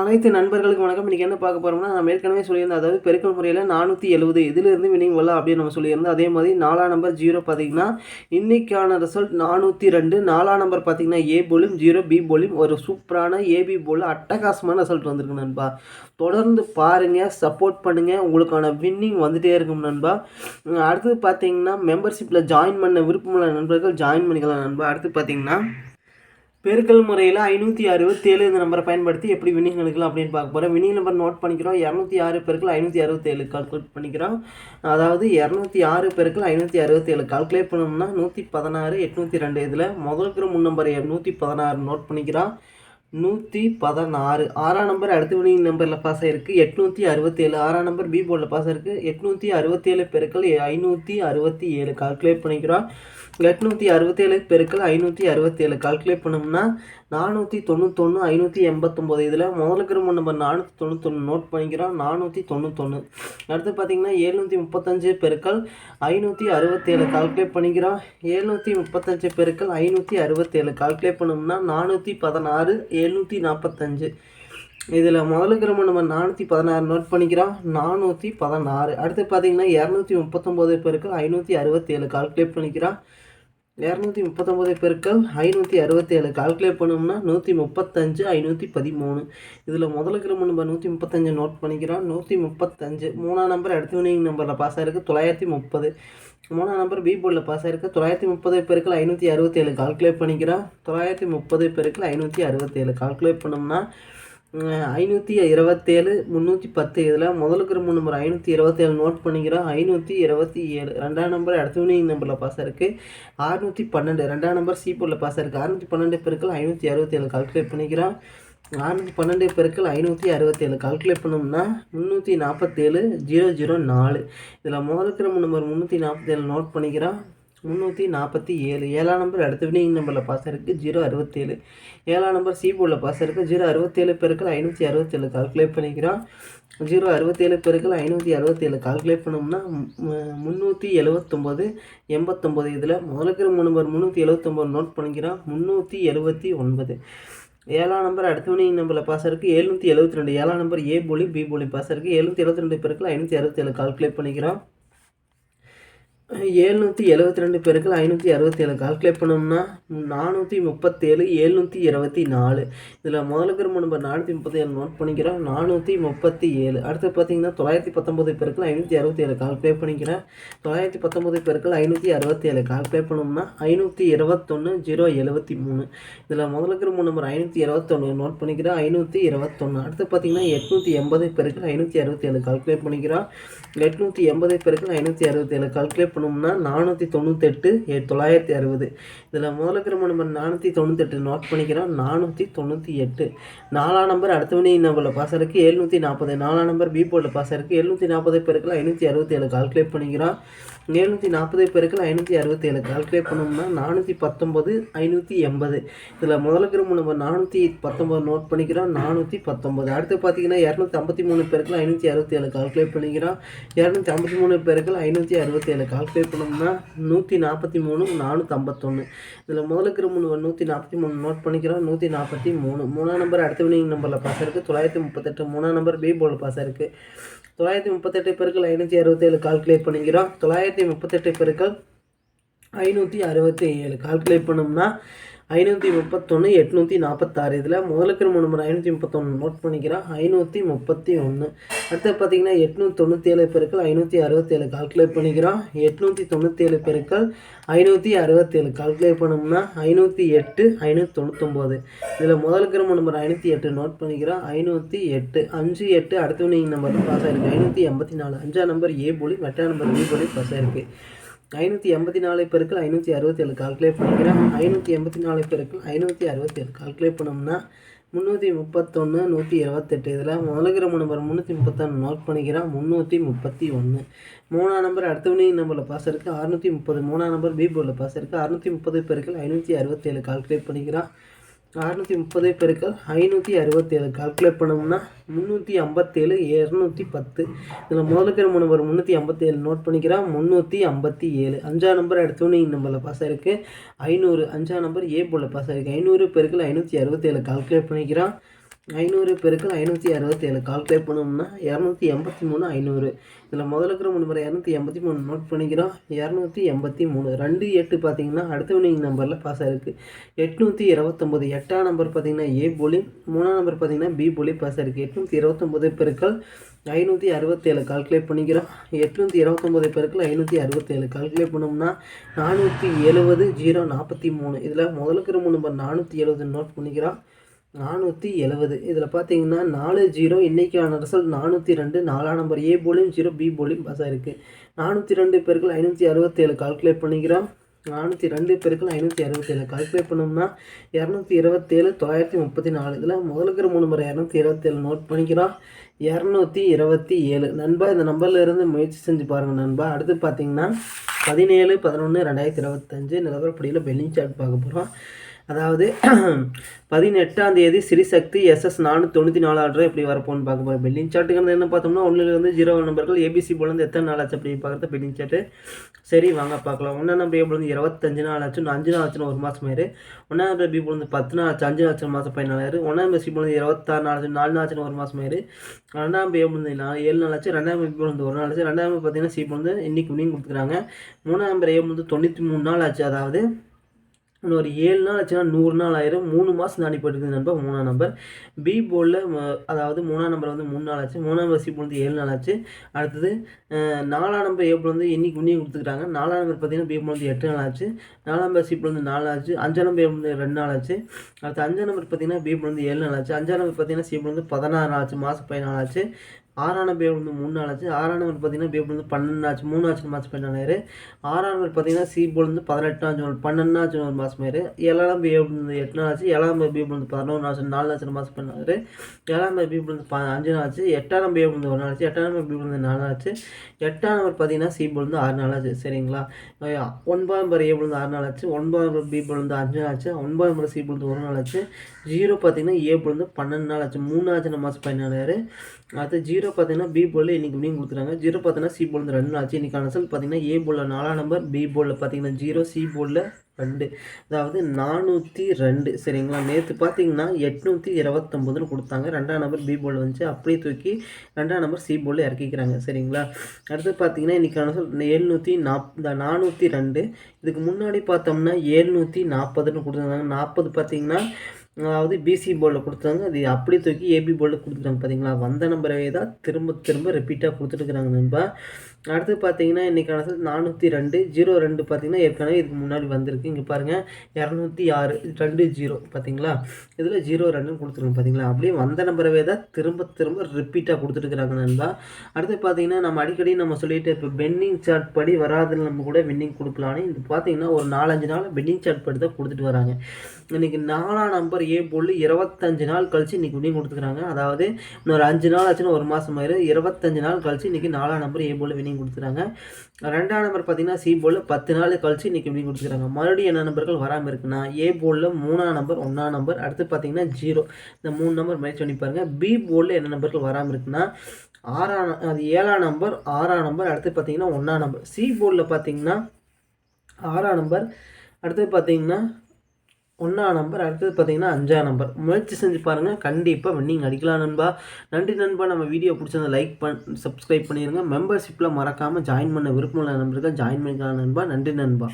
அனைத்து நண்பர்களுக்கு வணக்கம். இன்றைக்கி என்ன பார்க்க போகிறோம்னா நம்ம ஏற்கனவே சொல்லியிருந்தோம் அதாவது பெருக்கல் முறையில் நானூற்றி எழுபது இதிலிருந்து வினிங் வரலாம் அப்படின்னு நம்ம சொல்லியிருந்தோம். அதே மாதிரி நாலாம் நம்பர் ஜீரோ பார்த்தீங்கன்னா இன்றைக்கான ரிசல்ட் நானூற்றி ரெண்டு. நாலாம் நம்பர் பார்த்தீங்கன்னா ஏ போலும் ஜீரோ பி போலும் ஒரு சூப்பரான ஏபி போல் அட்டகாசமான ரிசல்ட் வந்திருக்கு நண்பா. தொடர்ந்து பாருங்கள் சப்போர்ட் பண்ணுங்கள் உங்களுக்கான வின்னிங் வந்துகிட்டே இருக்கும் நண்பா. அடுத்தது பார்த்தீங்கன்னா மெம்பர்ஷிப்பில் ஜாயின் பண்ண விருப்பமுள்ள நண்பர்கள் ஜாயின் பண்ணிக்கலாம் நண்பா. அடுத்து பார்த்தீங்கன்னா பெருக்கல் முறையில் ஐநூற்றி அறுபத்தேழு இந்த நம்பரை பயன்படுத்தி எப்படி வினிங் எடுக்கலாம் அப்படின்னு பார்க்க போகிறோம் வினிங் நம்பர் நோட் பண்ணிக்கிறோம். இரநூத்தி ஆறு பெருக்கள் ஐநூற்றி அறுபத்தேழு கால்குலேட் பண்ணிக்கிறோம். அதாவது இரநூத்தி ஆறு பெருக்கள் ஐநூற்றி அறுபத்தேழு கால்குலேட் பண்ணோம்னா நூற்றி பதினாறு எட்நூற்றி ரெண்டு இதில் முதலுக்கு முன் நம்பர் நூற்றி பதினாறு நோட் பண்ணிக்கிறோம். நூற்றி பதினாறு. ஆறாம் நம்பர் அடுத்த வினிங் நம்பரில் பாஸ் ஆயிருக்கு. எட்நூற்றி அறுபத்தேழு. ஆறாம் நம்பர் பி போர்டில் பாஸ் ஆயிருக்கு. எட்நூற்றி அறுபத்தேழு பெருக்கள் ஐநூற்றி அறுபத்தி ஏழு கால்குலேட் பண்ணிக்கிறோம். எட்நூற்றி அறுபத்தேழு பெருக்கள் ஐநூற்றி அறுபத்தேழு கால்குலேட் பண்ணோம்னா நானூற்றி தொண்ணூத்தொன்று ஐநூற்றி எண்பத்தொம்போது. இதில் முதல்ல ரொம்ப நம்பர் நானூற்றி தொண்ணூத்தொன்று நோட் பண்ணிக்கிறோம். நானூற்றி தொண்ணூத்தொன்று அடுத்து பார்த்தீங்கன்னா எழுநூற்றி முப்பத்தஞ்சு பெருக்கள் ஐநூற்றி அறுபத்தேழு கால்குலேட் பண்ணிக்கிறோம். எழுநூற்றி முப்பத்தஞ்சு பெருக்கள் ஐநூற்றி அறுபத்தேழு கால்குலேட் பண்ணோம்னா நானூற்றி பதினாறு எழுநூற்றி நாற்பத்தஞ்சு இதில் முதலுக்கு ரொம்ப நம்ம நானூற்றி பதினாறு நோட் பண்ணிக்கிறோம். நானூற்றி பதினாறு. அடுத்து பார்த்தீங்கன்னா இரநூத்தி முப்பத்தொம்போது பெருக்கள் ஐநூற்றி அறுபத்தேழு கால்குலேட் பண்ணிக்கிறோம். இரநூத்தி முப்பத்தொம்போது பெருக்கள் ஐநூற்றி அறுபத்தேழு கால்குலேட் பண்ணோம்னா நூற்றி முப்பத்தஞ்சு ஐநூற்றி பதிமூணு. இதில் முதல் ரொம்ப நம்ம நூற்றி முப்பத்தஞ்சு நோட் பண்ணிக்கிறோம். நூற்றி முப்பத்தஞ்சு. மூணாம் நம்பர் அடுத்த வினிங் நம்பரில் பாஸ் ஆயிருக்கு. தொள்ளாயிரத்தி முப்பது. மூணாம் நம்பர் பி போர்டில் பாஸ் ஆயிருக்கு. தொள்ளாயிரத்தி முப்பது பெருக்கள் ஐநூற்றி அறுபத்தேழு கால்குலேட் பண்ணிக்கிறோம். தொள்ளாயிரத்தி முப்பது பேருக்கு ஐநூற்றி அறுபத்தேழு கால்குலேட் பண்ணோம்னா ஐநூற்றி இருபத்தேழு முந்நூற்றி பத்து இதில் முதலுக்கு ரொம்ப நம்பர் ஐநூற்றி இருபத்தேழு நோட் பண்ணிக்கிறோம். ஐநூற்றி இருபத்தி ஏழு ரெண்டாம் நம்பர் அடுத்த நம்பரில் பாஸ் இருக்குது அறுநூற்றி பன்னெண்டு ரெண்டாம் நம்பர் சி போர்டில் பாஸ் இருக்குது அறுநூற்றி பன்னெண்டு பெருக்கள் ஐநூற்றி அறுபத்தேழு கால்குலேட் பண்ணிக்கிறோம். நானூற்றி பன்னெண்டு பெருக்கள் ஐநூற்றி அறுபத்தேழு. கால்குலேட் பண்ணோம்னா முந்நூற்றி நாற்பத்தேழு ஜீரோ ஜீரோ நாலு. இதில் முதல் நம்பர் முந்நூற்றி நாற்பத்தேழு நோட் பண்ணிக்கிறோம். முந்நூற்றி நாற்பத்தி ஏழு. ஏழாம் நம்பர் அடுத்த வினிங் நம்பரில் பாஸ் இருக்குது ஜீரோ அறுபத்தேழு. ஏழாம் நம்பர் சி போர்டில் பாஸ் இருக்குது ஜீரோ அறுபத்தேழு பெருக்கள் ஐநூற்றி அறுபத்தேழு. கால்குலேட் பண்ணிக்கிறோம். ஜீரோ அறுபத்தேழு பெருக்கள் ஐநூற்றி அறுபத்தேழு. கால்குலேட் பண்ணோம்னா முந்நூற்றி எழுவத்தொம்போது எண்பத்தொம்போது. இதில் முதலுக்கு நம்பர் முந்நூற்றி எழுவத்தொம்போது நோட் பண்ணிக்கிறோம். முந்நூற்றி எழுபத்தி ஒன்பது. ஏழாம் நம்பர் அடுத்த வினிங் நம்பரில் பாஸ் இருக்குது எழுநூற்றி எழுபத்தி ரெண்டு. ஏழாம் நம்பர் ஏ போலி பி போலி பாஸ் இருக்குது எழுநூற்றி எழுபத்தி ரெண்டு பேருக்குள்ள ஐநூற்றி அறுபத்தி ஏழு கால்குலேட் பண்ணிக்கிறோம். ஏழ்நூற்றி எழுபத்தி ரெண்டு பேருக்கு ஐநூற்றி அறுபத்தி ஏழு கால்குலேட் பண்ணோம்னா நானூற்றி முப்பத்தேழு எழுநூற்றி இருபத்தி நாலு. இதில் முதல்ல ரொம்ப நம்பர் நானூற்றி முப்பத்தேழு நோட் பண்ணிக்கிறோம். நானூற்றி முப்பத்தி ஏழு அடுத்து பார்த்தீங்கன்னா தொள்ளாயிரத்தி பத்தொம்போது பேருக்கு ஐநூற்றி அறுபத்தி ஏழு கால்குலேட் பண்ணிக்கிறேன். தொள்ளாயிரத்தி பத்தொம்போது பேருக்கு ஐநூற்றி அறுபத்தி ஏழு கால்குலேட் பண்ணோம்னா ஐநூற்றி இருபத்தொன்று ஜீரோ எழுபத்தி மூணு. இதில் முதல்ல ரொம்ப நம்பர் ஐநூற்றி இருபத்தொன்று நோட் பண்ணிக்கிறேன் ஐநூற்றி இருபத்தொன்று அடுத்து பார்த்தீங்கன்னா எட்நூற்றி எண்பது பேருக்கு ஐநூற்றி அறுபத்தேழு கால்குலேட் பண்ணிக்கிறோம். எட்நூற்றி எண்பது பேருக்கு ஐநூற்றி அறுபத்தி ஏழு கால்குலேட் பண்ணோம்னா நானூற்றி தொண்ணூத்தெட்டு ஏ தொள்ளாயிரத்தி அறுபது. இதில் முதல் நம்ம நம்பர் நானூற்றி தொண்ணூத்தெட்டு நோட் பண்ணிக்கிறோம். நானூற்றி தொண்ணூற்றி எட்டு நாலாம் நம்பர் அடுத்த வினி நம்பரில் பாஸ் இருக்குது எழுநூற்றி நாற்பது நாலாம் நம்பர் பி போர்டில் பாஸ் இருக்குது எழுநூற்றி நாற்பது பேருக்கு ஐநூற்றி அறுபத்தி ஏழு கால்குலேட் பண்ணிக்கிறோம். எழுநூற்றி நாற்பது பேருக்கு ஐநூற்றி அறுபத்தி ஏழு கால்குலேட் பண்ணோம்னா நானூற்றி பத்தொம்பது ஐநூற்றி எண்பது இதில் முதலுக்கு நம்ம நம்பர் நானூற்றி பத்தொம்பது நோட் பண்ணிக்கிறோம். நானூற்றி பத்தொம்பது அடுத்து பார்த்தீங்கன்னா இரநூத்தி ஐம்பத்தி மூணு பேருக்கு ஐநூற்றி அறுபத்தி ஏழு கால்குலேட் பண்ணிக்கிறோம். இரநூத்தி ஐம்பத்தி மூணு பேருக்கு ஐநூற்றி கால் கால்குலேட் பண்ணோம்னா நூற்றி நாற்பத்தி மூணு நானூற்றி ஐம்பத்தொன்று இதில் முதலுக்கு மூணு நூற்றி நாற்பத்தி மூணு நோட் பண்ணிக்கிறோம். நூற்றி நாற்பத்தி மூணு மூணாம் நம்பர் அடுத்த வினிங் நம்பரில் பாஸ் இருக்குது தொள்ளாயிரத்தி முப்பத்தெட்டு மூணாம் நம்பர் பி போர்டில் பாஸ் இருக்குது தொள்ளாயிரத்தி முப்பத்தெட்டு பெருக்கள் ஐநூற்றி அறுபத்தேழு கால்குலேட் பண்ணிக்கிறோம். தொள்ளாயிரத்தி முப்பத்தெட்டு பெருக்கள் ஐநூற்றி அறுபத்தி ஏழு கால்குலேட் பண்ணோம்னா ஐநூற்றி முப்பத்தொன்று எட்நூற்றி நாற்பத்தாறு இதில் முதலுக்கு நம்ம நம்பர் ஐநூற்றி முப்பத்தொன்று நோட் பண்ணிக்கிறோம். ஐநூற்றி முப்பத்தி ஒன்று அடுத்து பார்த்தீங்கன்னா எட்நூற்றி தொண்ணூற்றி ஏழு பெருக்கள் ஐநூற்றி அறுபத்தேழு கால்குலேட் பண்ணிக்கிறோம். எட்நூற்றி தொண்ணூற்றி ஏழு பெருக்கள் ஐநூற்றி அறுபத்தேழு கால்குலேட் பண்ணோம்னா ஐநூற்றி எட்டு ஐநூற்றி தொண்ணூத்தொம்போது இதில் முதல் கிரம நம்பர் ஐநூற்றி எட்டு நோட் பண்ணிக்கிறோம். ஐநூற்றி எட்டு அஞ்சு எட்டு அடுத்த நீங்கள் நம்பர் பாஸ் ஆயிருக்கு. ஐநூற்றி எண்பத்தி நாலு அஞ்சாம் நம்பர் ஏ போலி மெட்டாம் நம்பர் பி போலி பாஸ் ஆயிருக்கு. ஐநூற்றி எண்பத்தி நாலு பெருக்கள் ஐநூற்றி அறுபத்தேழு கால்குலேட் பண்ணிக்கிறேன். ஐநூற்றி எண்பத்தி நாலு பேருக்கு ஐநூற்றி அறுபத்தேழு கால்குலேட் பண்ணோம்னா முந்நூற்றி முப்பத்தொன்று நூற்றி இருபத்தெட்டு. இதில் முதலுக்கிற நம்பர் முந்நூற்றி முப்பத்தொன்று நோட் பண்ணிக்கிறான். முந்நூற்றி முப்பத்தி ஒன்று மூணாம் நம்பர் அடுத்தவனையும் நம்பரில் பாஸ் இருக்குது அறுநூற்றி முப்பது. மூணாம் நம்பர் பி போர்டில் பாஸ் இருக்குது அறுநூற்றி முப்பது பேருக்கு ஐநூற்றி அறுபத்தேழு கால்குலேட் பண்ணிக்கிறான். அறுநூற்றி முப்பது பெருக்கள் ஐநூற்றி அறுபத்தேழு. கால்குலேட் பண்ணோம்னா முந்நூற்றி ஐம்பத்தேழு இரநூத்தி பத்து. இதில் முதலுக்கிற நம்பர் முந்நூற்றி ஐம்பத்தேழு நோட் பண்ணிக்கிறேன் முந்நூற்றி ஐம்பத்தி ஏழு அஞ்சாம் நம்பர் அடுத்தவனே நம்பரில் பாஸ் ஆயிருக்கு. ஐநூறு அஞ்சாம் நம்பர் ஏ போல் பாஸ் ஆயிருக்கு. ஐநூறு பெருக்கள் ஐநூற்றி அறுபத்தேழு கால்குலேட் பண்ணிக்கிறான் ஐநூறு பெருக்கள் ஐநூற்றி அறுபத்தேழு கால்குலேட் பண்ணோம்னா இரநூத்தி எண்பத்தி மூணு ஐநூறு. இதில் முதல்ல இருக்கிற மூணு இரநூத்தி எண்பத்தி மூணு நோட் பண்ணிக்கிறோம். இரநூத்தி எண்பத்தி மூணு. ரெண்டு எட்டு பார்த்தீங்கன்னா அடுத்த வினிங் நம்பரில் பாஸ் ஆயிருக்கு. எட்நூற்றி இருபத்தொம்போது எட்டாம் நம்பர் பார்த்தீங்கன்னா ஏ போலி. மூணாம் நம்பர் பார்த்தீங்கன்னா பி போலி பாஸ் ஆயிருக்கு. எட்நூற்றி இருபத்தொம்போது பெருக்கள் ஐநூற்றி அறுபத்தேழு கால்குலேட் பண்ணிக்கிறோம். எட்நூற்றி இருபத்தொம்போது பெருக்கள் ஐநூற்றி அறுபத்தேழு கால்குலேட் பண்ணோம்னா நானூற்றி எழுபது ஜீரோ நாற்பத்தி மூணு. இதில் முதல்ல மூணு நம்பர் நானூற்றி எழுபது நோட் பண்ணிக்கிறோம். நானூற்றி எழுபது இதில் பார்த்தீங்கன்னா நாலு ஜீரோ இன்றைக்கான ரிசல்ட் நானூற்றி ரெண்டு நாலாம் நம்பர் ஏ போலியும் ஜீரோ பி போலியும் பாஸ் ஆகிருக்கு நானூற்றி ரெண்டு பேருக்கு ஐநூற்றி அறுபத்தேழு கால்குலேட் பண்ணிக்கிறோம். நானூற்றி ரெண்டு பேருக்கு ஐநூற்றி அறுபத்தேழு கால்குலேட் பண்ணோம்னா இரநூத்தி இருபத்தேழு தொள்ளாயிரத்தி முப்பத்தி நாலு. இதில் முதலுக்கிற மூணு முறை இரநூத்தி இருபத்தேழு நோட் பண்ணிக்கிறோம். இரநூத்தி இருபத்தி ஏழு நண்பா இந்த நம்பரில் இருந்து முயற்சி செஞ்சு பாருங்கள் நண்பா. அடுத்து பார்த்தீங்கன்னா பதினேழு பதினொன்று ரெண்டாயிரத்தி இருபத்தஞ்சு நிலவரப்படியில் பெல்லிங் சார்ட் பார்க்க போகிறோம் அதாவது பதினெட்டாம் தேதி சிறிசக்தி எஸ்எஸ் நானூற்றி தொண்ணூற்றி நாலு ஆர்டர் எப்படி வரப்போன்னு பார்க்க போகிறோம் பில்லிங் சார்ட்டுங்கிறது என்ன பார்த்தோம்னா ஒன்றுலேருந்து ஜீரோ நம்பர்கள் ஏபிசி போலேருந்து எத்தனை நாள் ஆச்சு அப்படின்னு பார்க்குறது பில்லிங் சார்ட்டு சரி வாங்க பார்க்கலாம். ஒன்றா நம்பர் ஏ இருபத்தஞ்சு நாள் ஆச்சு அஞ்சு நாள் ஆச்சுன்னு ஒரு மாதம் ஆயிரு. ஒன்றாம் நம்பர் பி போலேருந்து பத்து நாள் ஆச்சு அஞ்சு நாள் ஆச்சு மாதம் பதினாலாயிரம் ஒன்றாம் நம்பர் சி போலேருந்து இருபத்தாறு நாள் ஆச்சு நாலு நாள் ஆச்சுன்னு ஒரு மாதம் ஆயிரு. ரெண்டாம் நம்பர் ஏ போலேருந்து நாலு ஏழு நாள் ஆச்சு ரெண்டாம் நம்பர் பி போலேருந்து ஒரு நாள் ஆச்சு ரெண்டாம் நம்பர் பார்த்தீங்கன்னா சி போலேருந்து இன்னைக்கு முடியும் கொடுத்துருக்காங்க. மூணாம் நம்பர் ஏ போலேருந்து தொண்ணூற்றி மூணு நாள் ஆச்சு அதாவது இன்னும் ஒரு ஏழு நாள் ஆச்சுன்னா நூறு நாள் ஆயிரும். மூணு மாதம் தாண்டி போயிட்டு நண்பர் மூணாம் நம்பர். பி போர்டில் அதாவது மூணாம் நம்பர் வந்து மூணு நாள் ஆச்சு. மூணாம் நம்பர் சி போர்டு வந்து ஏழு நாள் ஆச்சு. அடுத்தது நாலாம் நம்பர் ஏ போர்டு வந்து இன்னைக்கு உன்னியும் கொடுத்துக்கிறாங்க நாலாம் நம்பர் பார்த்தீங்கன்னா பி போர்டு வந்து எட்டு நாள் ஆச்சு. நாலாம் நம்பர் சி போர்டு வந்து நாலு ஆச்சு. அஞ்சாம் நம்பர் வந்து ரெண்டு நாள் ஆச்சு. அடுத்து அஞ்சாம் நம்பர் பார்த்தீங்கன்னா பி போர்டு வந்து ஏழு நாள் ஆச்சு. அஞ்சாம் நம்பர் பார்த்தீங்கன்னா சி போர்டு வந்து பதினாறு நாள் ஆச்சு. மாதம் பதினாலு ஆச்சு. ஆறான பேர் வந்து மூணு நாள் ஆச்சு ஆறாம் நம்பர் பார்த்தீங்கன்னா பேர் வந்து பன்னெண்டு ஆச்சு மூணு ஆச்சு மாதம் பண்ணாரு ஆறாம் நம்பர் பார்த்தீங்கன்னா சி போல் வந்து பதினெட்டு ஆச்சு ஒரு பன்னெண்டு ஆச்சு ஒரு மாதம் ஆயிரு ஏழாம் பேர் வந்து எட்டு நாள் ஆச்சு ஏழாம் பேர் வந்து பதினொன்று ஆச்சு நாலு ஆச்சு மாதம் பதினாறு ஏழாம் பேர் வந்து அஞ்சு நாள் ஆச்சு எட்டாம் பேர் வந்து ஒரு நாள் ஆச்சு எட்டாம் நம்பர் பேர் வந்து நாலு ஆச்சு எட்டாம் நம்பர் பார்த்தீங்கன்னா சி போல் வந்து ஆறு நாள் ஆச்சு சரிங்களா ஒன்பதாம் நம்பர் ஏ போல் வந்து ஆறு நாள் ஆச்சு ஒன்பதாம் நம்பர் பி போல் வந்து அஞ்சு நாள் ஆச்சு ஒன்பதாம் நம்பர் சி போல் வந்து ஒரு நாள் ஆச்சு ஜீரோ பார்த்தீங்கன்னா ஏ போல் வந்து பன்னெண்டு நாள் ஆச்சு மூணு ஆச்சு மாதம் பதினாலாயிரம் அடுத்து ஜீரோ பார்த்தீங்கன்னா பி போலில் இன்றைக்கி இப்படியும் கொடுத்துறாங்க ஜீரோ பார்த்தீங்கன்னா சி போல் வந்து ரெண்டு ஆச்சு. இன்றைக்கான ரிசல்ட் பார்த்தீங்கன்னா ஏ போலில் நாலாம் நம்பர் பி போலில் பார்த்தீங்கன்னா ஜீரோ சி போலில் ரெண்டு. அதாவது நானூற்றி ரெண்டு. சரிங்களா? நேற்று பார்த்தீங்கன்னா எட்நூற்றி இருபத்தொம்போதுன்னு கொடுத்தாங்க. ரெண்டாம் நம்பர் பி போல் வந்துச்சு. அப்படியே தூக்கி ரெண்டாம் நம்பர் சி போலில் இறக்கிக்கிறாங்க. சரிங்களா? அடுத்து பார்த்தீங்கன்னா இன்றைக்கான சொல் எழுநூற்றி நாப் நானூற்றி ரெண்டு. இதுக்கு முன்னாடி பார்த்தோம்னா ஏழ்நூற்றி நாற்பதுன்னு கொடுத்துருந்தாங்க. நாற்பது பார்த்தீங்கன்னா அதாவது பிசி போர்டில் கொடுத்தாங்க. அது அப்படி தூக்கி ஏபி போர்டில் கொடுத்துட்டாங்க. பார்த்தீங்களா வந்த நம்பரவே தான் திரும்ப திரும்ப ரிப்பீட்டாக கொடுத்துட்டுருக்குறாங்க நண்பா. அடுத்து பார்த்தீங்கன்னா இன்றைக்கான நானூற்றி ரெண்டு ஜீரோ ரெண்டு பார்த்தீங்கன்னா ஏற்கனவே இதுக்கு முன்னாடி வந்திருக்கு. இங்கே பாருங்கள் இரநூத்தி ஆறு ரெண்டு ஜீரோ பார்த்தீங்களா இதில் ஜீரோ ரெண்டுன்னு கொடுத்துருங்க பார்த்தீங்களா அப்படியே வந்த நம்பரவே தான் திரும்ப திரும்ப ரிப்பீட்டாக கொடுத்துட்டுருக்குறாங்க நண்பா. அடுத்து பார்த்தீங்கன்னா நம்ம அடிக்கடி நம்ம சொல்லிட்டு இப்போ பென்னிங் சார்ட் படி வராதுன்னு நம்ம கூட வின்னிங் கொடுக்கலான்னு. இது பார்த்தீங்கன்னா ஒரு நாலஞ்சு நாள் பெண்டிங் சார்ட் படி தான் கொடுத்துட்டு வராங்க. இன்றைக்கி நாலாம் நம்பர் ஏ போல் இருபத்தஞ்சு நாள் கழிச்சு இன்றைக்கி வின்னிங் கொடுத்துக்கிறாங்க. அதாவது இன்னொரு அஞ்சு நாள் ஆச்சுன்னா ஒரு மாதம் ஆயிரும். இருபத்தஞ்சு நாள் கழிச்சு இன்றைக்கி நாலாம் நம்பர் ஏ போல் வின்னிங் கொடுத்துறாங்க ரெண்டாம் நம்பர் பார்த்தீங்கன்னா சி போலில் பத்து நாள் கழிச்சு இன்றைக்கி வின்னிங் கொடுத்துக்கிறாங்க. மறுபடியும் என்ன நம்பர்கள் வராமல் இருக்குன்னா ஏ போலில் மூணாம் நம்பர் ஒன்றாம் நம்பர் அடுத்து பார்த்தீங்கன்னா ஜீரோ. இந்த மூணு நம்பர் மேட்ச் பண்ணி பாருங்கள் பி போலில் என்ன நம்பர்கள் வராமல் இருக்குன்னா ஆறாம் அது ஏழாம் நம்பர் ஆறாம் நம்பர் அடுத்து பார்த்தீங்கன்னா ஒன்றாம் நம்பர். சி போர்டில் பார்த்தீங்கன்னா ஆறாம் நம்பர் அடுத்து பார்த்தீங்கன்னா ஒன்றா நம்பர் அடுத்தது பார்த்தீங்கன்னா அஞ்சாம் நம்பர் முயற்சி செஞ்சு பாருங்கள் கண்டிப்பாக வின்னிங் அடிக்கலாம் நண்பா. நன்றி நண்பா. நம்ம வீடியோ பிடிச்சதை லைக் பண் சப்ஸ்கிரைப் பண்ணிடுங்க மெம்பர்ஷிப்பில் மறக்காமல் ஜாயின் பண்ண விருப்பம் உள்ள நம்பருக்கு ஜாயின் பண்ணிக்கலாம் நண்பா. நன்றி நண்பா.